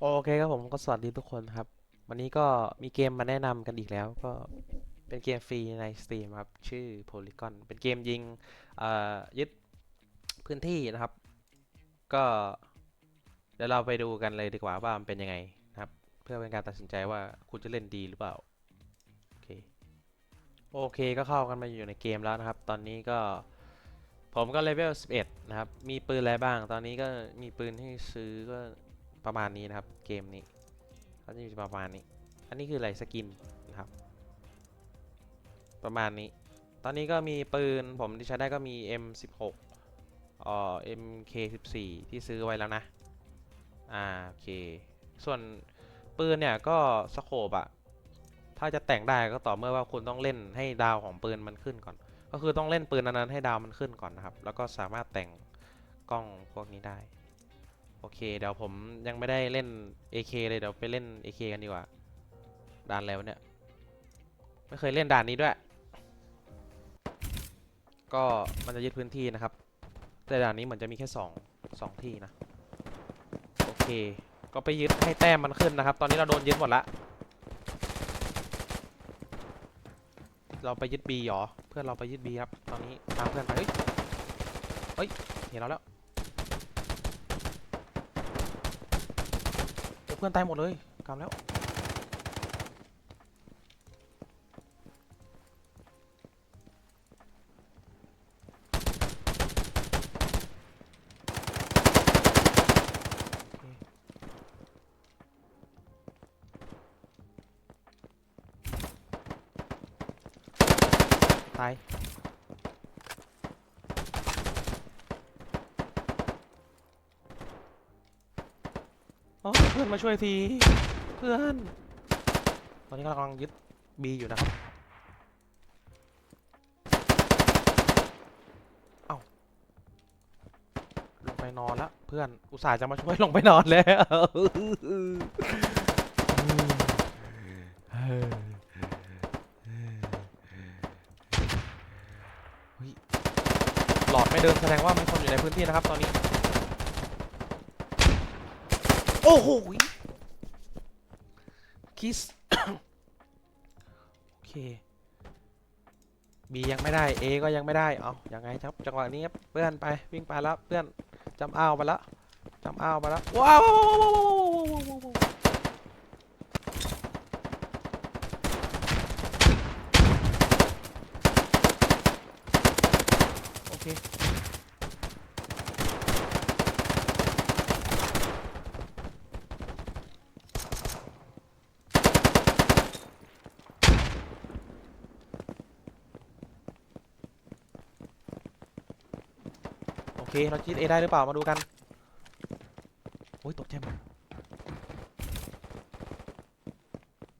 โอเคครับผมก็สวัสดีทุกคนครับ วันนี้ก็มีเกมมาแนะนำกันอีกแล้ว ก็เป็นเกมฟรีใน Steam ครับ ชื่อ Polygon เป็นเกมยิงยึดพื้นที่นะครับ ก็เดี๋ยวเราไปดูกันเลยดีกว่าว่ามันเป็นยังไงนะครับ เพื่อเป็นการตัดสินใจว่าคุณจะเล่นดีหรือเปล่า โอเคโอเคก็เข้ากันมาอยู่ในเกมแล้วนะครับ ตอนนี้ก็ผมก็เลเวล11 นะครับ มีปืนอะไรบ้าง ตอนนี้ก็มีปืนให้ซื้อก็ ประมาณนี้นะครับเกมนี้เขาจะมีประมาณนี้ อันนี้คืออะไรสกินนะครับ ประมาณนี้ ตอนนี้ก็มีปืนผมที่ใช้ได้ก็มี M16 เอ่อ MK14 ที่ซื้อไว้แล้วนะอ่าโอเค ส่วนปืนเนี่ยก็สโคบอะถ้าจะแต่งได้ก็ต่อเมื่อว่าคุณต้องเล่นให้ดาวของปืนมันขึ้นก่อน ก็คือต้องเล่นปืนนั้นๆให้ดาวมันขึ้นก่อนนะครับ แล้วก็สามารถแต่งกล้องพวกนี้ได้ โอเค เดี๋ยวผมยังไม่ได้เล่น AK เลยเดี๋ยวไปเล่น AK กันดีกว่าด่านแล้วเนี่ย ไม่เคยเล่นด่านนี้ด้วย ก็มันจะยึดพื้นที่นะครับ แต่ด่านนี้เหมือนจะมีแค่สองสองที่นะ โอเค ก็ไปยึดให้แต้มมันขึ้นนะครับ ตอนนี้เราโดนยึดหมดละ เราไปยึด B เหรอ เพื่อนเราไปยึด B ครับ ตอนนี้ตามเพื่อนไปเฮ้ย เฮ้ย เห็นเราแล้วโอ้ เพื่อนตายหมดเลยกำแล้ว ตาย โอ้เพื่อนมาช่วยทีเพื่อน ตอนนี้กำลังยึดบีอยู่นะครับเอ้าลงไปนอนแล้วเพื่อนอุตส่าห์จะมาช่วยลงไปนอนแล้วหลอดไม่เดินแสดงว่ามีคนอยู่ในพื้นที่นะครับตอนนี้ โอ้โหคิส โอเคบียังไม่ได้เอก็ยังไม่ได้ เอาอย่างไงครับ จังหวะนี้ครับเพื่อนไปวิ่งไปแล้วเพื่อนจำอ้าวไปแล้วจำอ้าวไปแล้วว้าวโอเค เคเราคิด A ได้หรือเปล่ามาดูกันโอ้ยตกใจหมด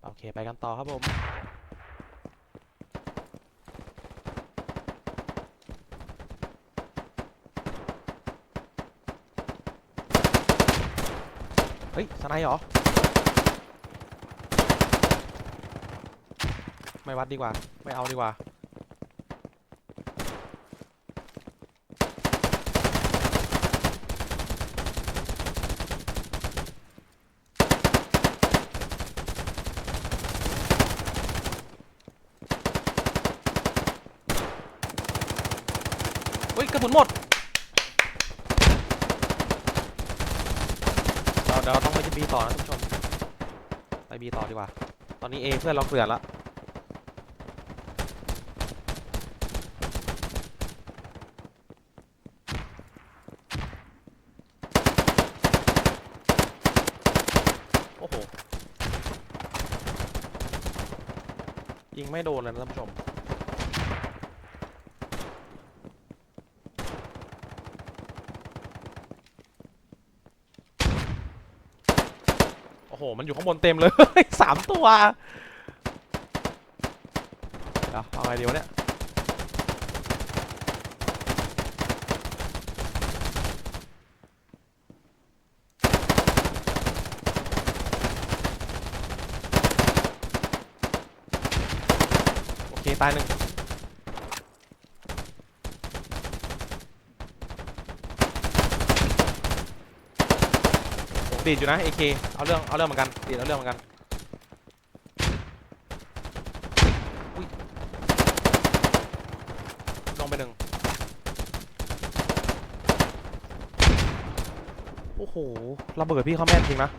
โอเคไปกันต่อครับผมเฮ้ยสไนด์เหรอ ไม่วัดดีกว่า ไม่เอาดีกว่า ยกระสุนหมดเราเดี๋ยวเราต้องไปที่บีต่อนะท่านผู้ชมไปบีต่อดีกว่า ตอนนี้เอเพื่อนเราเกลือนละโอ้โหยิงไม่โดนเลยนะท่านผู้ชม โอ้โห มันอยู่ข้างบนเต็มเลย สามตัวเดี๋ยวเอาไงดีวะเนี่ยโอเคตายหนึ่ง ดีดอยู่นะเอเคเอาเรื่องเอาเรื่องเหมือนกันดีดเอาเรื่องเหมือนกันอุ้ยลงไปหนึ่งโอ้โหระเบิดพี่เขาแม่นจริงนะ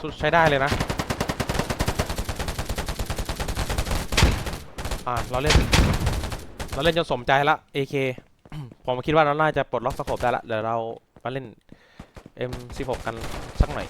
สุดใช้ได้เลยนะ อ่าเราเล่น เราเล่นจนสมใจละ AK ผมคิดว่าเราน่าจะปลดล็อกสโคปได้ละ เดี๋ยวเรามาเล่น M16 กัน สักหน่อ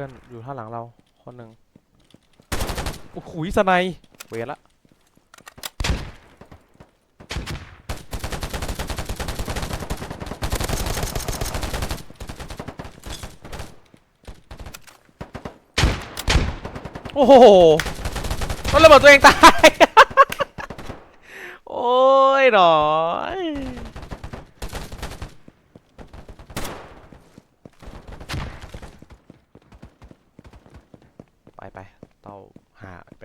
พื่อนอยู่ข้างหลังเราคนหนึ่งโอ้โหสไนเวรละโอ้โหมันระเบิดตัวเองตาย โอ้ยหนอ ไปไปเราหาไป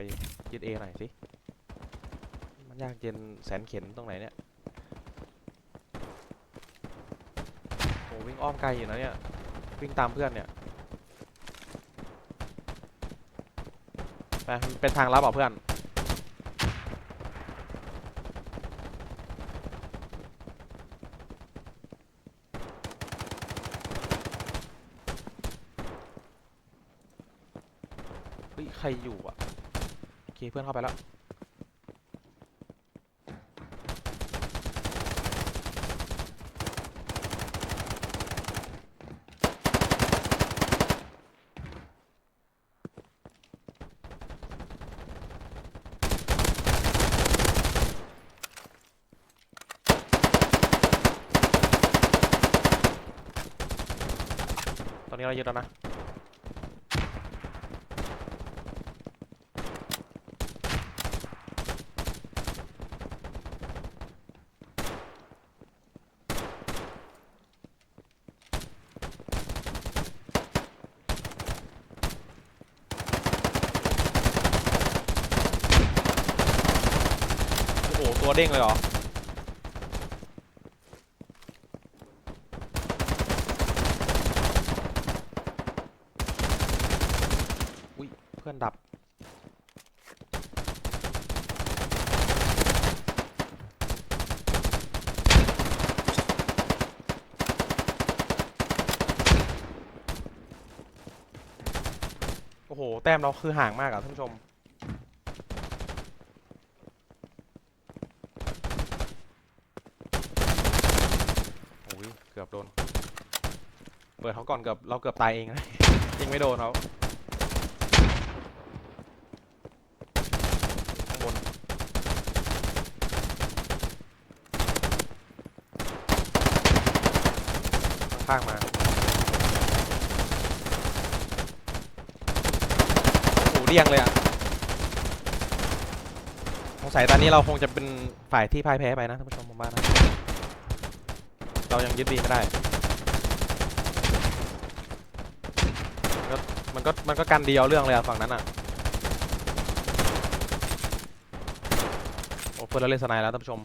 ยึดเอหน่อยสิ มันยากเย็นแสนเข็นตรงไหนเนี่ยโอ้วิ่งอ้อมไกลอยู่นะเนี่ย วิ่งตามเพื่อนเนี่ย ไปเป็นทางลับเหรอเพื่อน ฮ้ยใครอยู่อะโอเคเพื่อนเข้าไปแล้วตอนนี้เราเยึดแล้วนะ เด้งเลยเหรออุ้ยเพื่อนดับโอ้โห แต้มเราคือห่างมากอะท่านผู้ชม โอ้ย เกือบโดน เปิดเขาก่อนเกือบเราเกือบตายเองนะยิงไม่โดนเขาข้างบนข้างมาโอ้โหเรียงเลยอะสงสัยตอนนี้เราคงจะเป็นฝ่ายที่พ่ายแพ้ไปนะท่านผู้ชมผมว่านะ เรายังยึดบีไม่ได้ มันก็มันก็กันดีเอาเรื่องเลยอะฝั่งนั้นอะโอ้เพื่อนเราเล่นสไนแล้วท่านผู้ชม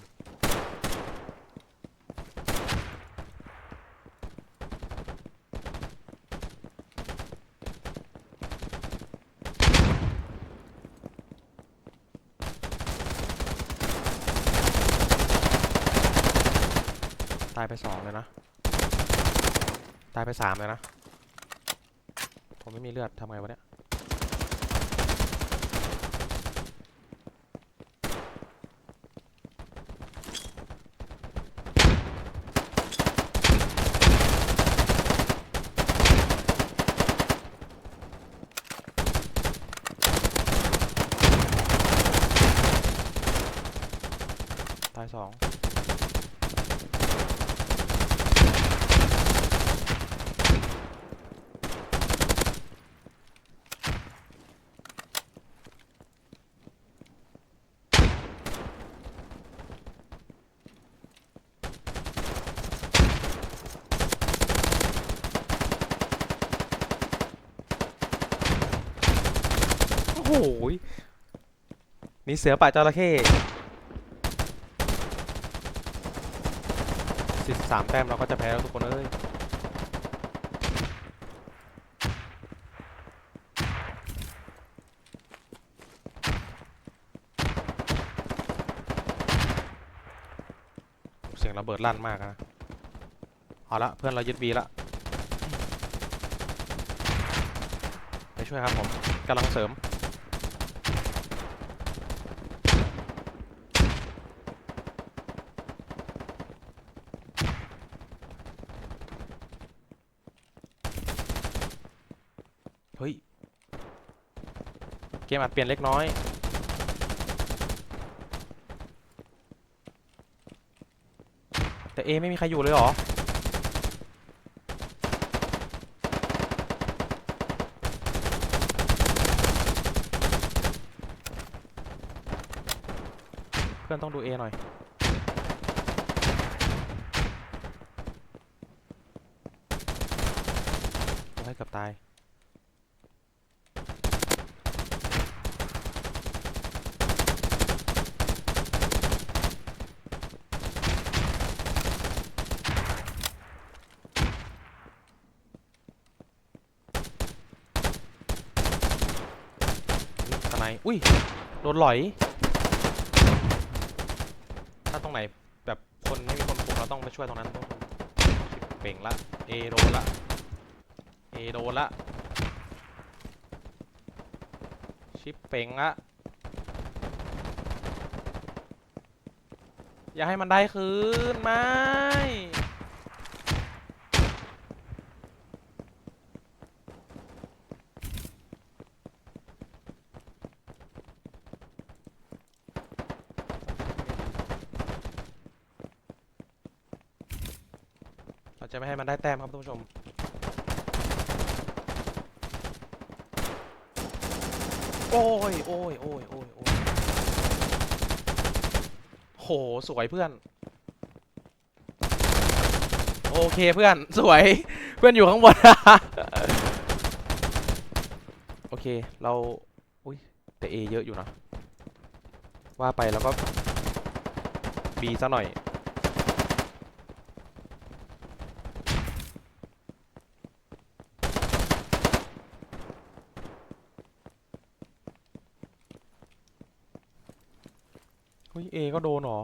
ตายไปสองเลยนะ ตายไปสามเลยนะ ผมไม่มีเลือดทำไงวะเนี่ย ตายสอง ยมีเสือป่าจระเข้สิบสามแต้มเราก็จะแพ้แล้วทุกคนเอ้ยเสียงระเบิดลั่นมากนะเอาละเพื่อนเรายึดบีละไปช่วยครับผมกำลังเสริม เกมอาจเปลี่ยนเล็กน้อย แต่เอไม่มีใครอยู่เลยเหรอ เพื่อนต้องดูเอหน่อยโอ้ยเกับตาย ไนป์อุ้ย โดนหลอย ถ้าตรงไหนแบบคนไม่มีคนคุมเราต้องไปช่วยตรงนั้นต้องเป่งละ เอโดนละ เอโดนละ ชิปเป่งละ อย่าให้มันได้คืนไม่ จะไม่ให้มันได้แต้มครับท่านผู้ชม โอ้ยโอ้ยโอ้ยโอ้ยโอ้ยโห สวยเพื่อน โอเคเพื่อน สวย เพื่อนอยู่ข้างบน โอเค เรา อุ้ย แต่ A เยอะอยู่นะ ว่าไปแล้วก็ B ซะหน่อย ฮ้ยเอก็โดนหรอ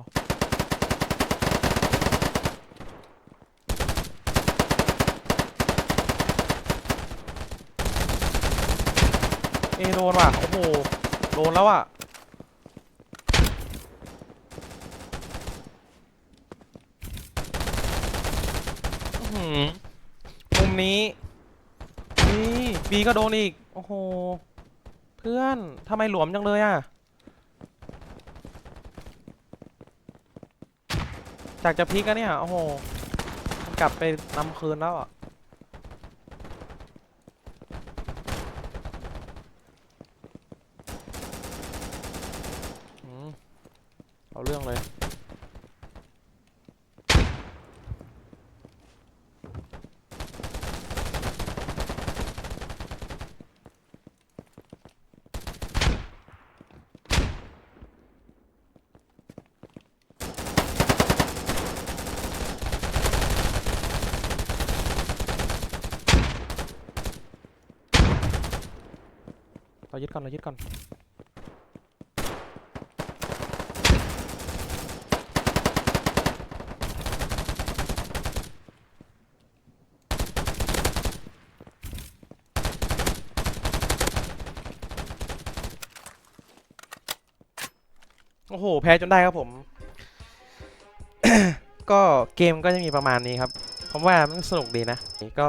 เอโดนว่ะ โอ้โห โดนแล้วอะอื้อหือมุมนี้ นี่บีก็โดนอีก โอ้โห เพื่อนทำไมหลวมจังเลยอะ จากจะพลิกอะเนี่ย โอ้โหมันกลับไปนำคืนแล้วอะ อืมเอาเรื่องเลย เรายึดก่อนเรายึดก่อนโอ้โห แพ้จนได้ครับผม ก็เกมก็จะมีประมาณนี้ครับ ผมว่ามันสนุกดีนะ ก็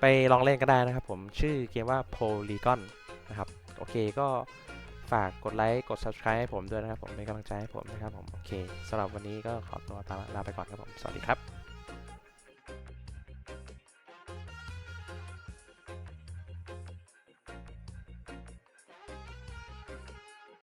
ไปลองเล่นก็ได้นะครับผม ชื่อเกมว่า Polygon นะครับ โอเคก็ฝากกดไลค์กด subscribe ให้ผมด้วยนะครับผมเป็นกำลังใจให้ผมนะครับผม โอเคสำหรับวันนี้ก็ขอตัวลาไปก่อนครับผม สวัสดีครับ